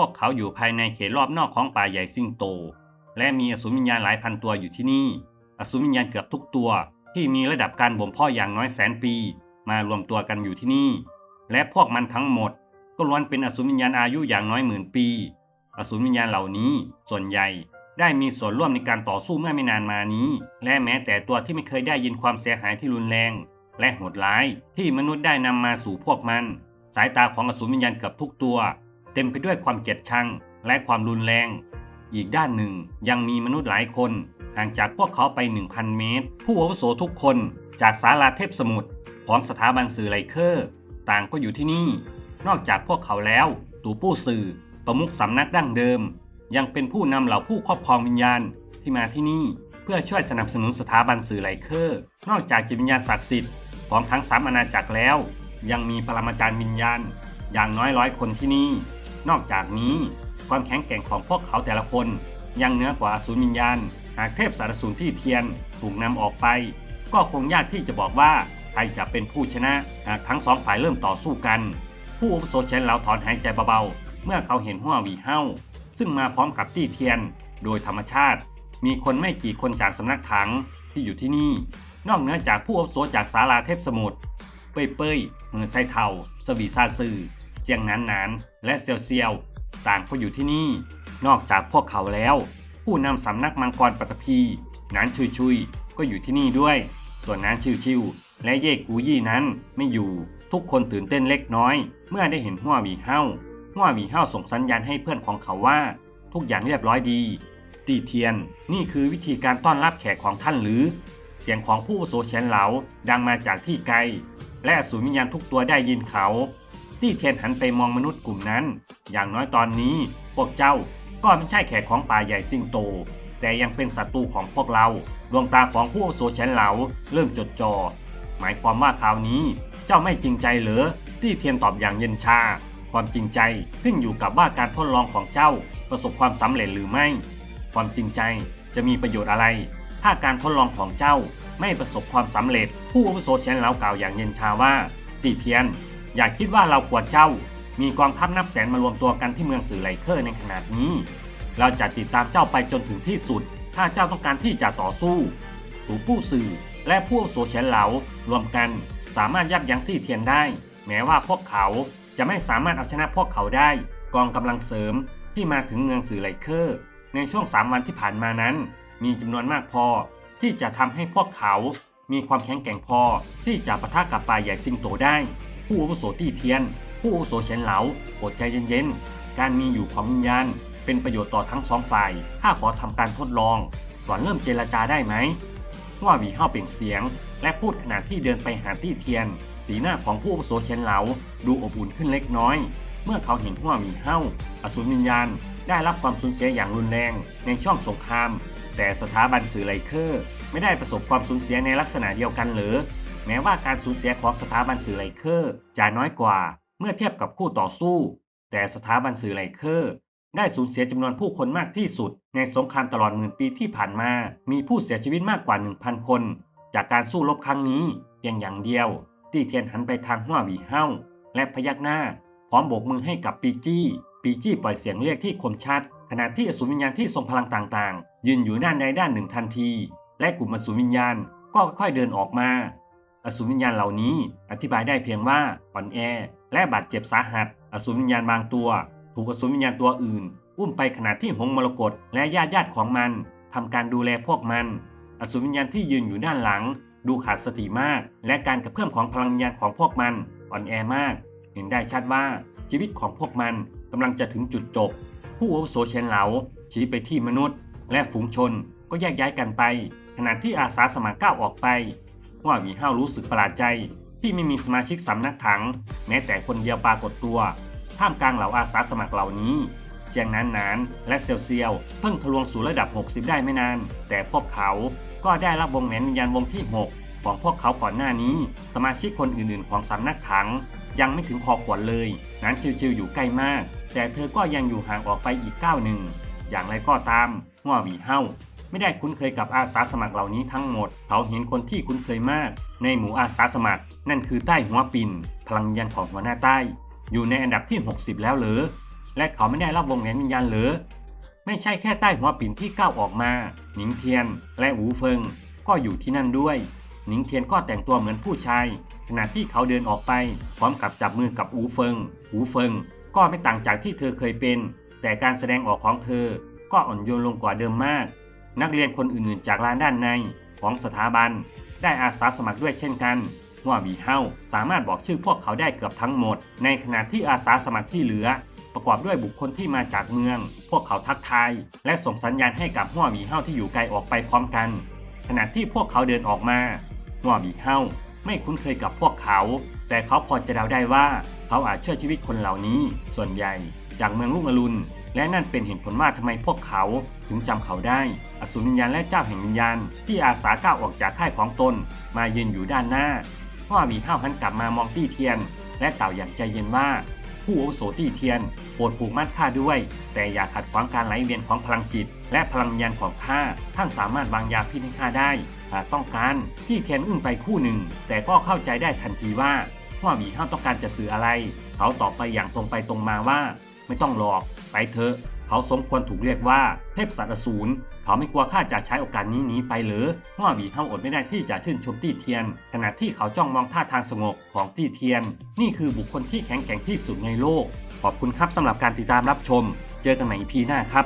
วกเขาอยู่ภายในเขตรอบนอกของป่าใหญ่ซิงโต และมีอสูรวิญญาณหลายพันตัวอยู่ที่นี่ อสูรวิญญาณเกือบทุกตัว ที่มีระดับการบ่มเพาะอย่างน้อยแสนปี มารวมตัวกันอยู่ที่นี่ และพวกมันทั้งหมด ก็ล้วนเป็นอสูรวิญญาณอายุอย่างน้อยหมื่นปี อสูรวิญญาณเหล่านี้ส่วนใหญ่ได้มีส่วนร่วมในการต่อสู้เมื่อไม่นานมานี้ และแม้แต่ตัวที่ไม่เคยได้ยินความเสียหายที่รุนแรง และโหดร้ายที่มนุษย์ได้นำมาสู่พวกมัน สายตาของอสูรวิญญาณเกือบทุกตัว เต็มไปด้วยความเกลียดชังและความรุนแรง อีกด้านหนึ่งยังมีมนุษย์หลายคนห่างจากพวกเขาไป 1,000 เมตร ผู้อาวุโสทุกคนจากศาลาเทพสมุทรของสถาบันสื่อไลเคอร์ ต่างก็อยู่ที่นี่ นอกจากพวกเขาแล้ว ตู่ผู้สื่อ ประมุขสำนักดั้งเดิม ยังเป็นผู้นำเหล่าผู้ครอบครองวิญญาณที่มาที่นี่ เพื่อช่วยสนับสนุนสถาบันสื่อไลเคอร์ นอกจากจิตวิญญาณศักดิ์สิทธิ์ของทั้งสามอาณาจักรแล้ว ยังมีปรมาจารย์วิญญาณ อย่างน้อยร้อยคนที่นี่ นอกจากนี้ ความแข็งแกร่งของพวกเขาแต่ละคน ยังเหนือกว่าอสูรวิญญาณ หากเทพสารสูรที่เทียนถูกนำออกไป ก็คงยากที่จะบอกว่าใครจะเป็นผู้ชนะหากทั้งสองฝ่ายเริ่มต่อสู้กัน ผู้อาวุโสเชนเหลาถอนหายใจเบาๆ เมื่อเขาเห็นหัววีเฮ้าซึ่งมาพร้อมกับตี้เทียน โดยธรรมชาติ มีคนไม่กี่คนจากสำนักถังที่อยู่ที่นี่ นอกเหนือจากผู้อาวุโสจากศาลาเทพสมุทรเป้ยเป้ยเมือไซเทาสวีซาซือ เจียงนานนานและเซียวเซียวต่างก็อยู่ที่นี่ นอกจากพวกเขาแล้ว ผู้นำสำนักมังกรปัตตภีนานชุยชุยก็อยู่ที่นี่ด้วย ส่วนนานชิวชิวและเย่กูยี่นั้นไม่อยู่ทุกคนตื่นเต้นเล็กน้อย เมื่อได้เห็นหัวหวีเฮาหัวหวีเฮาส่งสัญญาณให้เพื่อนของเขาว่า ทุกอย่างเรียบร้อยดีตีเทียน นี่คือวิธีการต้อนรับแขกของท่านหรือ เสียงของผู้วุโสเฉียนเหลาดังมาจากที่ไกล และสูรวิญญาณทุกตัวได้ยินเขา ตี้เทียนหันไปมองมนุษย์กลุ่มนั้น อย่างน้อยตอนนี้พวกเจ้าก็ไม่ใช่แขกของป่าใหญ่ซิงโต แต่ยังเป็นศัตรูของพวกเรา ดวงตาของผู้อวุโสเฉียนเหลาเริ่มจดจอ่อหมายความว่าคราวนี้เจ้าไม่จริงใจเหรอตี้เทียนตอบอย่างเย็นชา ความจริงใจขึ้นอยู่กับว่าการทดลองของเจ้าประสบความสำเร็จหรือไม่ ความจริงใจจะมีประโยชน์อะไร ถ้าการทดลองของเจ้าไม่ประสบความสำเร็จ ผู้อาวุโสเชนเหลากล่าวอย่างเย็นชาว่า ตีเทียน อย่าคิดว่าเรากลัวเจ้า มีกองทัพนับแสนมารวมตัวกันที่เมืองสื่อไลเคอร์ในขนาดนี้ เราจะติดตามเจ้าไปจนถึงที่สุด ถ้าเจ้าต้องการที่จะต่อสู้ถูผู้สื่อและผู้อาวุโสเชนเหลารวมกัน สามารถยับยั้งที่เทียนได้ แม้ว่าพวกเขาจะไม่สามารถเอาชนะพวกเขาได้ กองกำลังเสริมที่มาถึงเมืองสื่อไลเคอร์ ในช่วง 3 วันที่ผ่านมานั้น มีจำนวนมากพอที่จะทำให้พวกเขามีความแข็งแกร่งพอที่จะปะทะกับป่าใหญ่ซิงโตได้ ผู้อาวุโสตี้เทียน ผู้อาวุโสเฉินเหลาอดใจเย็นๆ การมีอยู่ของวิญญาณ เป็นประโยชน์ต่อทั้งสองฝ่ายถ้าขอทำการทดลอง ก่อนเริ่มเจรจาได้ไหมว่าหวีเฮาเปล่งเสียง และพูดขณะที่เดินไปหาตี้เทียน สีหน้าของผู้อาวุโสเฉินเหลาดูอบอุ่นขึ้นเล็กน้อย เมื่อเขาเห็นหัวหวีเฮาอสูรวิญญาณ ได้รับความสูญเสียอย่างรุนแรงในช่วงสงคราม แต่สถาบันสื่อไลเคอร์ ไม่ได้ประสบความสูญเสียในลักษณะเดียวกันหรือ แม้ว่าการสูญเสียของสถาบันสื่อไลเคอร์จะน้อยกว่าเมื่อเทียบกับคู่ต่อสู้ แต่สถาบันสื่อไลเคอร์ได้สูญเสียจำนวนผู้คนมากที่สุด ในสงครามตลอดหมื่นปีที่ผ่านมา มีผู้เสียชีวิตมากกว่า 1,000 คน จากการสู้รบครั้งนี้เพียงอย่างเดียว ตี้เทียนหันไปทางหัวหวีเฮ้าและพยักหน้า พร้อมโบกมือให้กับปีจี้ ปีจี้ปล่อยเสียงเรียกที่คมชัด ขณะที่อสูรวิญญาณที่ทรงพลังต่างๆ ยืนอยู่ด้านใดด้านหนึ่งทันที และกลุ่มอสูรวิญญาณก็ค่อยๆเดินออกมา อสูรวิญญาณเหล่านี้อธิบายได้เพียงว่าอ่อนแอ และบาดเจ็บสาหัส อสูรวิญญาณบางตัว ถูกอสูรวิญญาณตัวอื่น อุ้มไปขณะที่หงมรกตและญาติญาติของมันทำการดูแลพวกมัน อสูรวิญญาณที่ยืนอยู่ด้านหลัง ดูขาดสติมาก และการกระเพื่อมของพลังวิญญาณของพวกมันอ่อนแอมาก เห็นได้ชัดว่าชีวิตของพวกมันกำลังจะถึงจุดจบ ผู้อาวุโสเชนเหลาชี้ไปที่มนุษย์ และฝูงชนก็แยกย้ายกันไป ขณะที่อาสาสมัครก้าวออกไป ว่าหวีห้าวรู้สึกประหลาดใจ ที่ไม่มีสมาชิกสำนักถัง แม้แต่คนเดียวปรากฏตัว ท่ามกลางเหล่าอาสาสมัครเหล่านี้ เจียงนานนานและเซียวเซียว เพิ่งทะลวงสู่ระดับ 60 ได้ไม่นาน แต่พวกเขาก็ได้รับวงแหวนวิญญาณวงที่ 6 ของพวกเขาก่อนหน้านี้ สมาชิกคนอื่นๆ ของสำนักถัง ยังไม่ถึงคอขวญเลย นั้นชิวๆอยู่ใกล้มาก แต่เธอก็ยังอยู่ห่างออกไปอีกก้าวหนึ่งอย่างไรก็ตามหัวหวีเฮา ไม่ได้คุ้นเคยกับอาสาสมัครเหล่านี้ทั้งหมด เขาเห็นคนที่คุ้นเคยมาก ในหมู่อาสาสมัคร นั่นคือใต้หัวปิ่นพลังยันของหัวหน้าใต้ อยู่ในอันดับที่ 60 แล้วเหรอและเขาไม่ได้รับวงแหวนวิญญาณเหรอไม่ใช่แค่ใต้หัวปิ่นที่ก้าวออกมา หนิงเทียน และอูเฟิง ก็อยู่ที่นั่นด้วย หนิงเทียนก็แต่งตัวเหมือนผู้ชาย ขณะที่เขาเดินออกไป พร้อมกับจับมือกับอูเฟิงอูเฟิง ก็ไม่ต่างจากที่เธอเคยเป็น แต่การแสดงออกของเธอ ก็อ่อนโยนลงกว่าเดิมมาก นักเรียนคนอื่นๆ จากลานด้านในของสถาบัน ได้อาสาสมัครด้วยเช่นกันว่าวีเฮาสามารถบอกชื่อพวกเขาได้เกือบทั้งหมด ในขณะที่อาสาสมัครที่เหลือ ประกอบด้วยบุคคลที่มาจากเมือง พวกเขาทักทาย และส่งสัญญาณให้กับหัววีเฮาที่อยู่ไกลออกไปพร้อมกัน ขณะที่พวกเขาเดินออกมาหัววีเฮาไม่คุ้นเคยกับพวกเขา แต่เขาพอจะเดาได้ว่า เขาอาจช่วยชีวิตคนเหล่านี้ ส่วนใหญ่ จากเมืองลุงอรุณ และนั่นเป็นเหตุผลว่าทำไมพวกเขาถึงจำเขาได้ อสูรวิญญาณและเจ้าแห่งวิญญาณ ที่อาสาก้าวออกจากค่ายของตน มายืนอยู่ด้านหน้าพ่อหมีห้าหันกลับมามองตี้เทียน และกล่าวอย่างใจเย็นว่า ผู้อาวุโสตี้เทียนโปรดผูกมัดข้าด้วย แต่อย่าขัดขวางการไหลเวียนของพลังจิต และพลังวิญญาณของข้าท่านสามารถวางยาพิษให้ข้าได้หากต้องการตี้เทียนอึ้งไปคู่หนึ่ง แต่ก็เข้าใจได้ทันทีว่าว่าหมีห้าต้องการจะสื่ออะไร เขาตอบไปอย่างตรงไปตรงมาว่า ไม่ต้องหลอกไปเถอะ เขาสมควรถูกเรียกว่าเทพสัตว์อสูรเขาไม่กลัวข้าจะใช้โอกาสนี้หนีไปเหรือว่าวีเฮาอดไม่ได้ที่จะชื่นชมตี้เทียน ขณะที่เขาจ้องมองท่าทางสงบของตี้เทียน นี่คือบุคคลที่แข็งแกร่งที่สุดในโลก ขอบคุณครับสำหรับการติดตามรับชม เจอกันใหม่พีหน้าครับ